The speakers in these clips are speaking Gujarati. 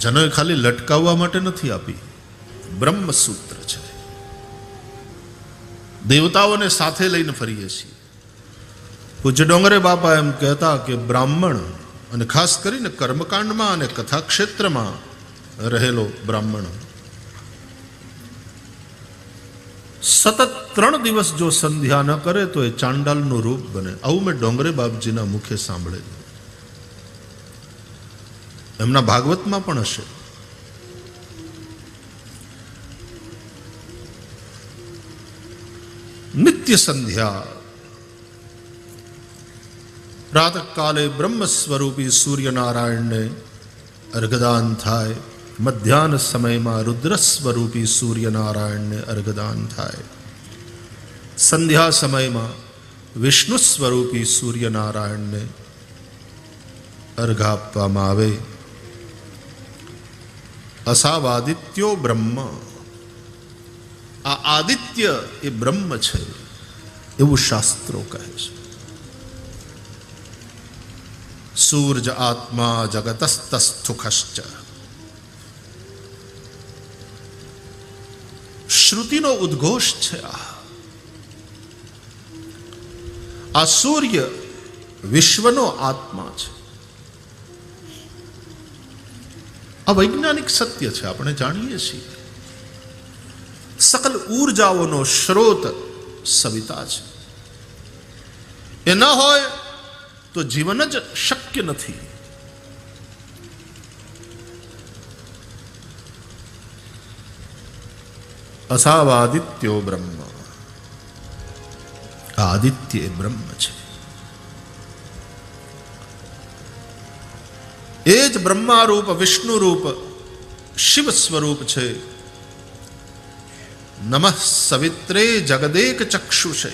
જનોએ ખાલી લટકાવવા માટે નથી આપી. બ્રહ્મસૂત્ર છે. દેવતાઓને સાથે લઈને ફરીએ છીએ. પૂજ્ય ડોંગરે બાપા એમ કહેતા કે બ્રાહ્મણ અને ખાસ કરીને કર્મકાંડમાં અને કથા ક્ષેત્રમાં રહેલો બ્રાહ્મણ. સતત ત્રણ દિવસ જો સંધ્યા ન કરે તો એ ચાંડાલનું રૂપ બને. આવું મેં ડોંગરે બાપજીના મુખે સાંભળેલું. એમના ભાગવતમાં પણ હશે. નિત્ય સંધ્યા. પ્રાતકાલે બ્રહ્મ સ્વરૂપી સૂર્યનારાયણને અર્ઘદાન થાય. મધ્યાહન સમયમાં રુદ્ર સ્વરૂપી સૂર્યનારાયણને અર્ઘદાન થાય. સંધ્યા સમયમાં વિષ્ણુ સ્વરૂપી સૂર્યનારાયણને અર્ઘ આપવામાં આવે. અસાવાદિત્યો બ્રહ્મ. આ આદિત્ય એ બ્રહ્મ છે, એવું શાસ્ત્રો કહે છે. સૂર્ય આત્મા જગતસ્તસ્થુખશ્ચ શ્રુતિનો ઉદ્ઘોષ છે આ. આ સૂર્ય વિશ્વનો આત્મા છે. આ વૈજ્ઞાનિક સત્ય છે, આપણે જાણીએ છીએ. સકલ ઉર્જાઓનો સ્રોત સવિતા છે. એ ન હોય તો જીવન જ શક્ય નથી. અસાવાદિત્યો બ્રહ્મ. આદિત્ય બ્રહ્મ છે. એ જ બ્રહ્મારૂપ વિષ્ણુ રૂપ શિવ સ્વરૂપ છે નમઃ સવિત્રે જગદેક ચક્ષુષે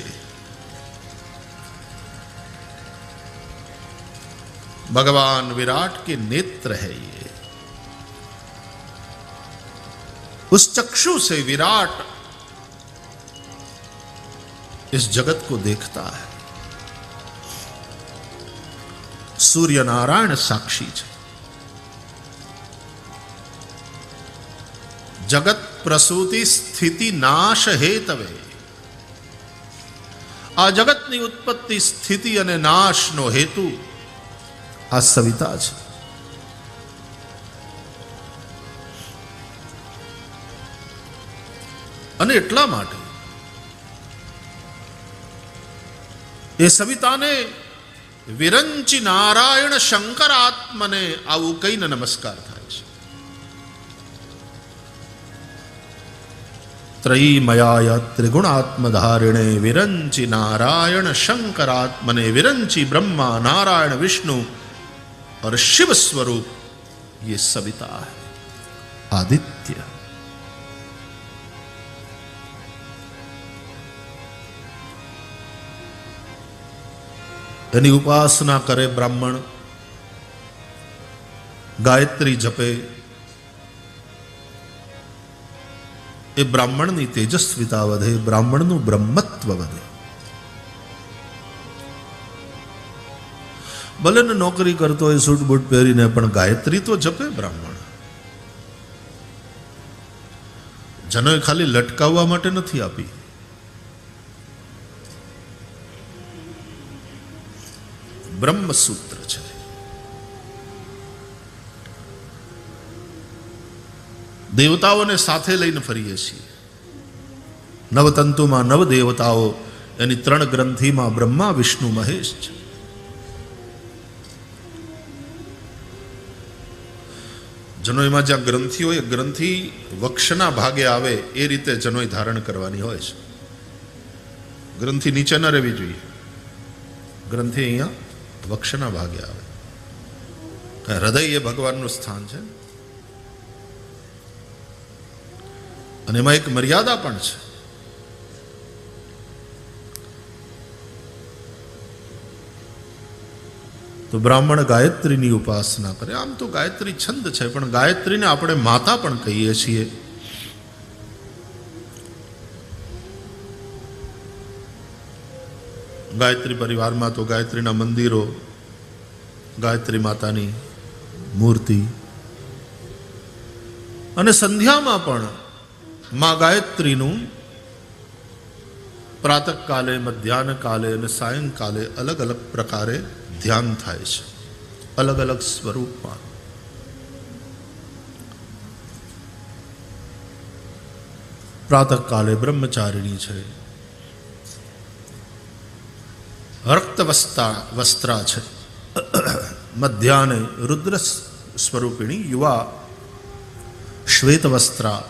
भगवान विराट के नेत्र है ये उस चक्षु से विराट इस जगत को देखता है सूर्य नारायण साक्षी છે જગત પ્રસૂતિ સ્થિતિ નાશ હેતવે. આ જગતની ઉત્પત્તિ સ્થિતિ અને નાશનો હેતુ આ સવિતા છે. અને એટલા માટે એ સવિતાને વિરંચી નારાયણ શંકર આત્મને આવું કહીને નમસ્કાર થાય. त्रयी मयाय त्रिगुणात्मधारिणे विरंचि नारायण शंकरात्मने विरंचि ब्रह्मा नारायण विष्णु और शिव स्वरूप ये सविता है। आदित्य। यानी उपासना करे ब्राह्मण, गायत्री जपे એ બ્રાહ્મણની તેજસ્વિતા વધે બ્રાહ્મણનું બ્રહ્મત્વ વધે ભલે ને નોકરી કરતો હોય સૂટ પહેરીને, પણ ગાયત્રી તો જપે બ્રાહ્મણ. જનોએ ખાલી લટકાવવા માટે નથી આપી. બ્રહ્મસૂત્ર છે. દેવતાઓને સાથે લઈને ફરીએ છીએ. નવતંતુમાં નવ દેવતાઓ એની ત્રણ ગ્રંથિમાં બ્રહ્મા, વિષ્ણુ, મહેશ છે. જનોઈમાં જ્યાં ગ્રંથિ હોય, ગ્રંથિ વક્ષના ભાગે આવે એ રીતે જનોઈ ધારણ કરવાની હોય છે. ગ્રંથિ નીચે ન રહેવી જોઈએ. ગ્રંથિ અહીંયા વક્ષના ભાગે આવે. હૃદય એ ભગવાનનું સ્થાન છે. અને એમાં એક મર્યાદા પણ છે. તો બ્રાહ્મણ ગાયત્રીની ઉપાસના કરે. આમ તો ગાયત્રી છંદ છે, પણ ગાયત્રીને આપણે માતા પણ કહીએ છીએ. ગાયત્રી પરિવારમાં તો ગાયત્રીના મંદિરો, ગાયત્રી માતાની મૂર્તિ. અને સંધ્યામાં પણ મા ગાયત્રીનું પ્રાતઃકાલે મધ્યાહન કાલે અને સાયંકાલે અલગ અલગ પ્રકારે ધ્યાન થાય છે અલગ અલગ સ્વરૂપમાં પ્રાતઃકાલે બ્રહ્મચારિણી છે રક્તવસ્તા વસ્ત્રા છે મધ્યાહને રુદ્ર સ્વરૂપિણી યુવા શ્વેતવસ્ત્રા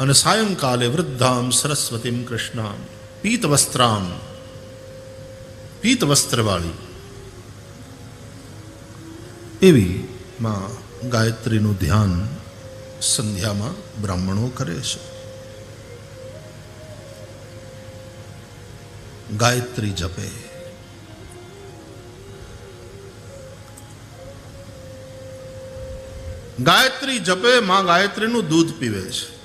અને સાયંકાલે વૃદ્ધામ સરસ્વતીમ કૃષ્ણામ. પીતવસ્ત્રામ. પીતવસ્ત્રવાળી. એવી માં ગાયત્રીનું ધ્યાન સંધ્યામાં બ્રાહ્મણો કરે છે. ગાયત્રી જપે. ગાયત્રી જપે, માં ગાયત્રીનું દૂધ પીવે છે.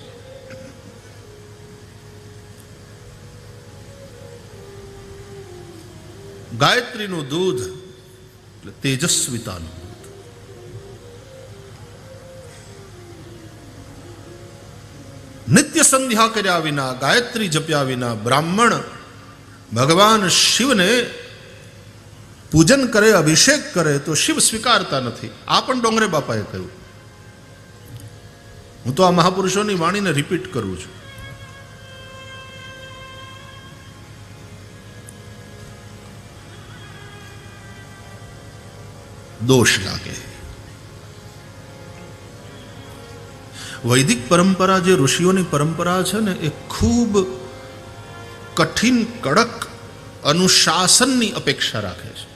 ગાયત્રીનું દૂધ એટલે તેજસ્વિતાનું દૂધ નિત્ય સંધ્યા કર્યા વિના, ગાયત્રી જપ્યા વિના બ્રાહ્મણ ભગવાન શિવને પૂજન કરે, અભિષેક કરે તો શિવ સ્વીકારતા નથી. આ પણ ડોંગરે બાપાએ કહ્યું હું તો આ મહાપુરુષોની વાણીને રિપીટ કરું છું. દોષ લાગે. વૈદિક પરંપરા જે ઋષિઓની પરંપરા છે ને, એ ખૂબ કઠિન, કડક અનુશાસનની અપેક્ષા રાખે છે.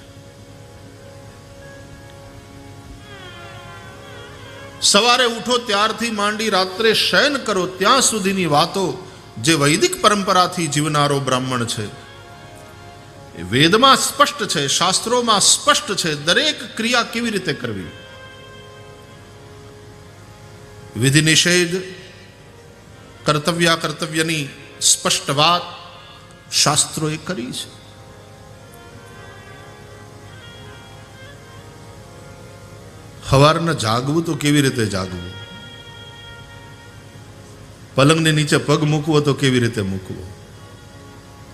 સવારે ઉઠો, ત્યારથી માંડી રાત્રે શયન કરો, ત્યાં સુધીની વાતો જે વૈદિક પરંપરાથી જીવનારો બ્રાહ્મણ છે વેદમાં સ્પષ્ટ છે, શાસ્ત્રોમાં સ્પષ્ટ છે, દરેક ક્રિયા કેવી રીતે કરવી? વિધિ નિષેધ, કર્તવ્ય કર્તવ્યની સ્પષ્ટ વાત શાસ્ત્રોએ કરી છે. સવારના જાગવું તો કેવી રીતે જાગવું? પલંગની નીચે પગ મૂકવો તો કેવી રીતે મૂકવો?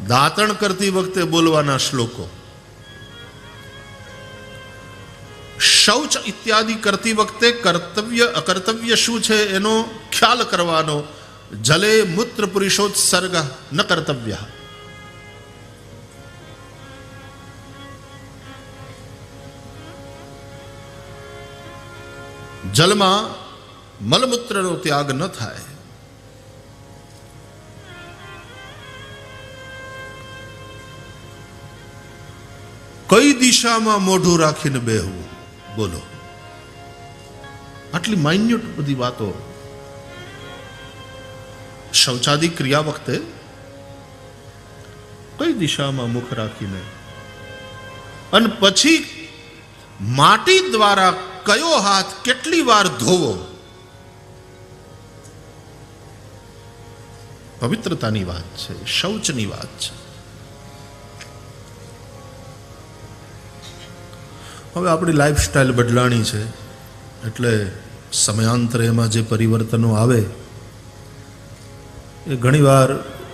દાંતણ કરતી વખતે બોલવાના શ્લોકો. શૌચ ઇત્યાદિ કરતી વખતે કર્તવ્ય, અકર્તવ્ય શું છે એનો ખ્યાલ કરવાનો? જલે મૂત્ર પુરુષોત્સર્ગ ન કર્તવ્ય. જલમાં મલમૂત્રનો ત્યાગ ન થાય. કઈ દિશામાં મોઢું રાખીને બેહવું. બોલો. આટલી માઇન્યુટ બધી વાતો. શૌચાદી ક્રિયા વખતે કઈ દિશામાં મુખ રાખીને? અને પછી માટી દ્વારા કયો હાથ કેટલી વાર ધોવો? પવિત્રતાની વાત છે, શૌચની વાત છે. હવે આપણી લાઈફસ્ટાઈલ બદલાણી છે. એટલે સમયાંતરે એમાં જે પરિવર્તનો આવે, એ ઘણીવાર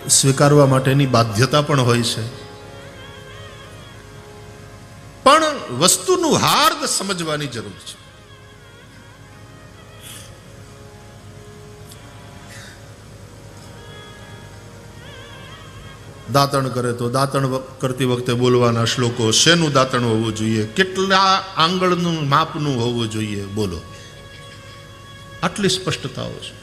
સ્વીકારવા માટેની બાધ્યતા પણ હોય છે. પણ વસ્તુનું હાર્દ સમજવાની જરૂર છે. દાંતણ કરે તો દાંતણ કરતી વખતે બોલવાના શ્લોકો, શેનું દાંતણ હોવું જોઈએ? કેટલા આંગળનું, માપનું હોવું જોઈએ? બોલો. આટલી સ્પષ્ટતાઓ છે.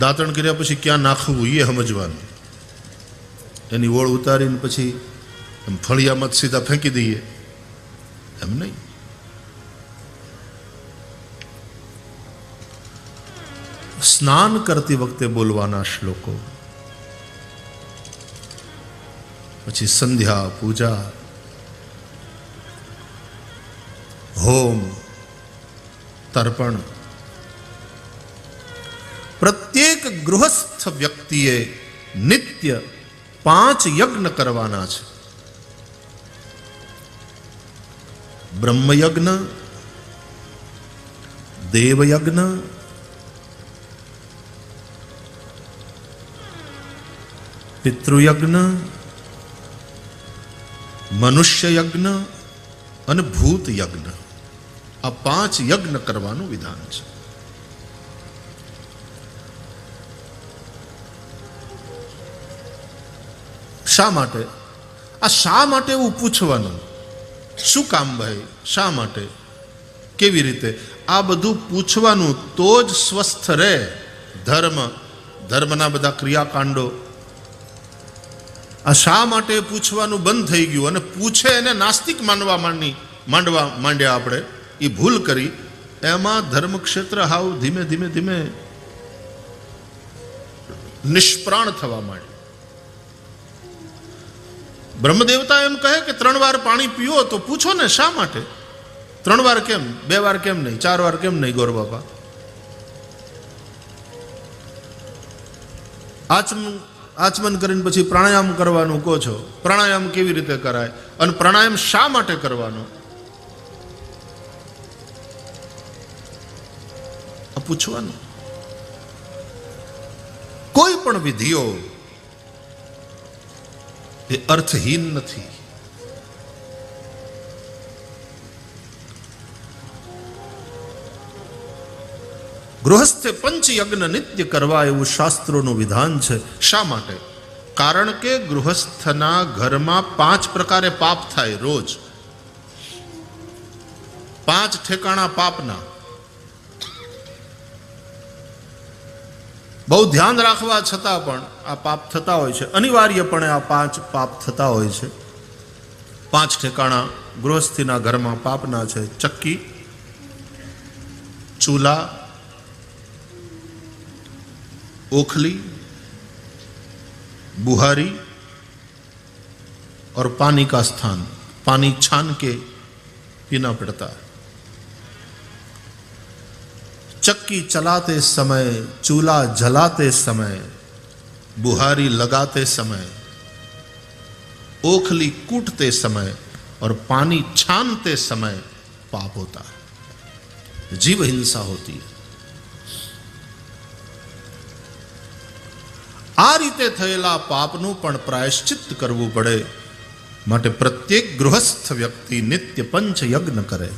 દાંતણ કર્યા પછી ક્યાં નાખવું એ સમજવાનું. એની ઓળ ઉતારીને પછી એમ ફળિયામાં સીધા ફેંકી દઈએ. એમ નહીં. સ્નાન કરતી વખતે બોલવાના શ્લોકો પછી સંધ્યા પૂજા હોમ તર્પણ પ્રત્યેક ગૃહસ્થ વ્યક્તિએ નિત્ય પાંચ યજ્ઞ કરવાના છે બ્રહ્મયજ્ઞ દેવયજ્ઞ પિતૃયજ્ઞ મનુષ્ય યજ્ઞ અને ભૂત યજ્ઞ આ પાંચ યજ્ઞ કરવાનું વિધાન છે. શા માટે? આ શા માટે એવું પૂછવાનું? શું કામ ભાઈ? શા માટે? કેવી રીતે? આ બધું પૂછવાનું તો જ સ્વસ્થ રહે. ધર્મ, ધર્મના બધા ક્રિયાકાંડો આ શા માટે પૂછવાનું બંધ થઈ ગયું? અને પૂછે એને નાસ્તિક માનવા માંડી માંડવા માંડ્યા આપણે. એ ભૂલ કરી. એમાં ધર્મક્ષેત્ર હાવ ધીમે ધીમે ધીમે નિષ્પ્રાણ થવા માંડ્યું. બ્રહ્મદેવતા એમ કહે કે ત્રણ વાર પાણી પીઓ તો પૂછો ને શા માટે? ત્રણ વાર કેમ? બે વાર કેમ નહીં? ચાર વાર કેમ નહીં, ગોર બાપા? આચમ આચમન કરીને પછી પ્રાણાયામ કરવાનું કહો છો? પ્રાણાયામ કેવી રીતે કરાય? અને પ્રાણાયામ શા માટે કરવાનો? પૂછવાનું. કોઈ પણ વિધિઓ એ અર્થહીન નથી. ગૃહસ્થે પંચયજ્ઞ નિત્ય કરવા એવું શાસ્ત્રોનું વિધાન છે. શા માટે? કારણ કે ગૃહસ્થના ઘરમાં પાંચ પ્રકારે પાપ થાય રોજ. પાંચ ઠેકાણા પાપના. બહુ ધ્યાન રાખવા છતાં પણ આ પાપ થતા હોય છે. અનિવાર્યપણે આ પાંચ પાપ થતા હોય છે. પાંચ ઠેકાણા ગૃહસ્થીના ઘરમાં પાપના છે. ચક્કી, ચૂલા ओखली, बुहारी और पानी का स्थान, पानी छान के पीना पड़ता। है चक्की चलाते समय, चूल्हा जलाते समय, बुहारी लगाते समय, ओखली कूटते समय और पानी छानते समय पाप होता है। जीव हिंसा होती है। આ રીતે થયેલા પાપનું પણ પ્રાયશ્ચિત કરવું પડે. માટે પ્રત્યેક ગૃહસ્થ વ્યક્તિ નિત્ય પંચ યજ્ઞ કરે.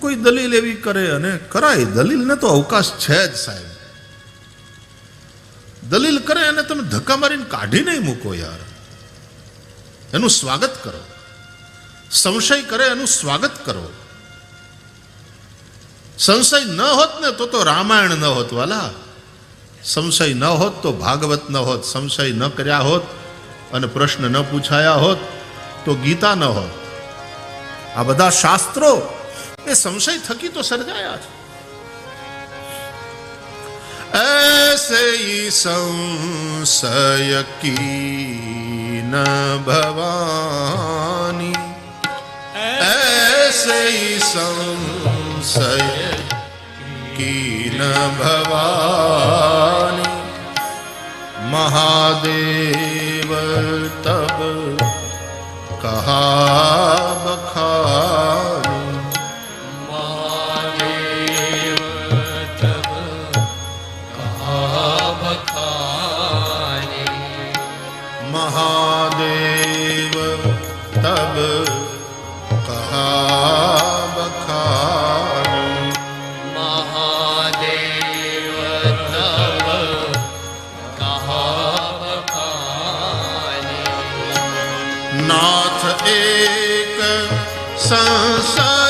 કોઈ દલીલ એવી કરે અને કરાય. દલીલને તો અવકાશ છે જ સાહેબ. દલીલ કરે અને તમે ધક્કા મારીને કાઢી નહીં મૂકો યાર. એનું સ્વાગત કરો. સંશય કરે એનું સ્વાગત કરો. સંશય ન હોત ને તો તો રામાયણ ન હોત વાલા. સંશય ન હોત તો ભાગવત ન હોત સંશય ન કર્યા હોત અને પ્રશ્ન ન પૂછાયા હોત તો ગીતા ન હોત આ બધા શાસ્ત્રો એ સંશય થકી તો સર્જાયા છે ऐसे ही संशय की न भवानी ऐसे ही संशय की न भवानी महादेव तब कहा नाथ एक संसार